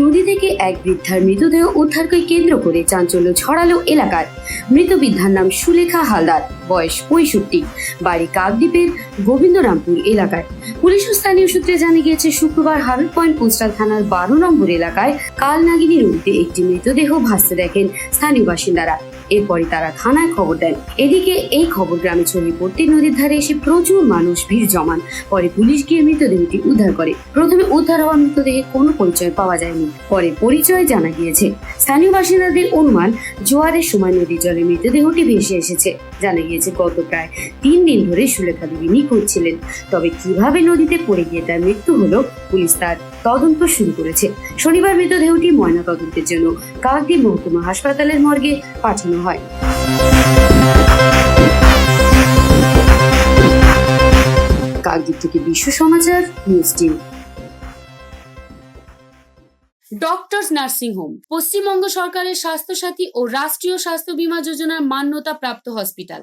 নদী থেকে এক বৃদ্ধার মৃতদেহ উদ্ধারকে কেন্দ্র করে চাঞ্চল্য ছড়ালো এলাকার মৃত বৃদ্ধার নাম সুলেখা হালদার, বয়স পঁয়ষট্টি। বাড়ি কাকদ্বীপের গোবিন্দরামপুর এলাকায়। পুলিশ ও স্থানীয় সূত্রে জানা গিয়েছে, শুক্রবার হাবিব পয়েন্ট পোস্টাল থানার বারো নম্বর এলাকায় কালনাগিনী নদীতে একটি মৃতদেহ ভাসতে দেখেন স্থানীয় বাসিন্দারা। এরপরে তারা থানায় খবর দেন। এদিকে এই খবর গ্রামে ছড়িয়ে পড়তে নদীর ধারে এসে প্রচুর মানুষ ভিড় জমান। পরে পুলিশ গিয়ে মৃতদেহটি উদ্ধার করে। প্রথমে উদ্ধার হওয়া মৃতদেহে কোনো পরিচয় পাওয়া যায়নি। পরে পরিচয় জানা গিয়েছে। স্থানীয় বাসিন্দাদের অনুমান, জোয়ারের সময় নদীর জলে মৃতদেহটি ভেসে এসেছে। জানা গিয়েছে, গত প্রায় তিন দিন ধরে সুলেখা দেবী নিখোঁজ ছিলেন। তবে কীভাবে নদীতে পড়ে গিয়ে তার মৃত্যু হলো, পুলিশ তার তদন্ত শুরু করেছে। শনিবার মৃতদেহটি ময়না তদন্তের জন্য কাকদ্বীপ মহকুমা হাসপাতালের মর্গে পাঠানো হয়। কাকদ্বীপ থেকে Biswa Samachar, news team. Doctors nursing home, Paschimbanga সরকারের স্বাস্থ্যসাথী ও রাষ্ট্রীয় স্বাস্থ্য বীমা যোজনার মান্যতা প্রাপ্ত hospital.